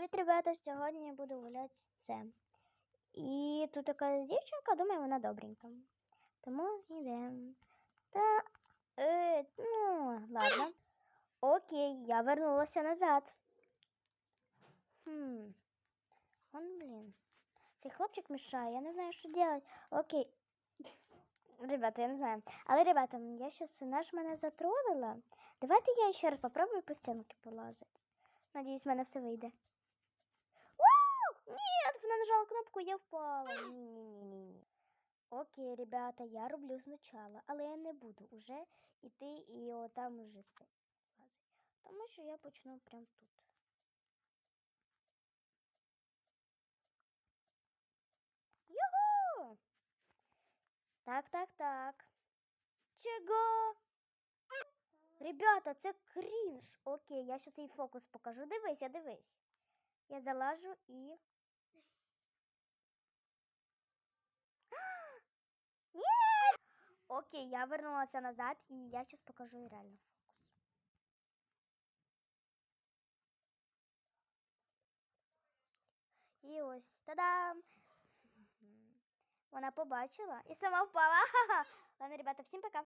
Привіт, ребята! Сьогодні я буду гуляти цим. І тут якась дівчинка, думаю, вона добренька. Тому йдемо. Та. Е, ну, ладно. Окей, я вернулася назад. Хм. Он, блін. Цей хлопчик мішає, я не знаю, що робити. Окей. Ребята, я не знаю. Але, ребята, я щас наш мене затролила. Давайте я ще раз попробую по стінки полазити. Надіюсь, в мене все вийде. Нажала кнопку, я впала. Ні-ні-ні. Окей, ребята, я роблю спочатку, але я не буду уже йти і отам уже це. Тому що я почну прямо тут. Його! Так, так, так. Чого? Ребята, це крінж. Окей, я щас їй фокус покажу. Дивись, дивись. Я залажу і. Окей, я вернулася назад і я зараз покажу їй реально фокус. І ось та-дам! Вона побачила і сама впала. Ладно, ребята, всім пока.